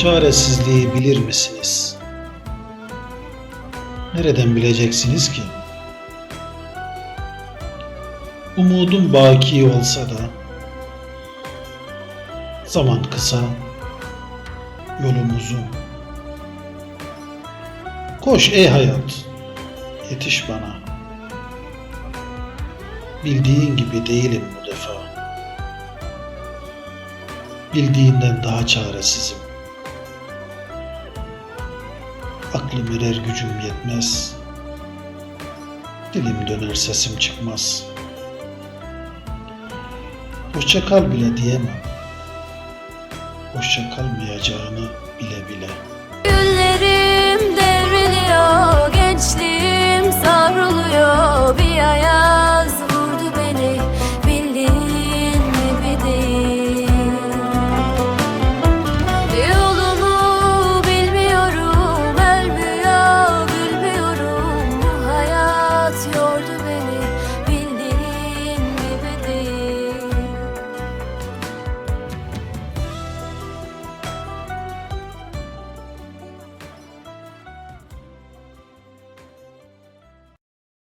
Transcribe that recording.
Çaresizliği bilir misiniz? Nereden bileceksiniz ki? Umudum baki olsa da zaman kısa, yolum uzun. Koş ey hayat, yetiş bana. Bildiğin gibi değilim bu defa. Bildiğinden daha çaresizim. Aklım erer gücüm yetmez. Dilim döner sesim çıkmaz. Hoşça kal bile diyemem. Hoşça kalmayacağını bile bile.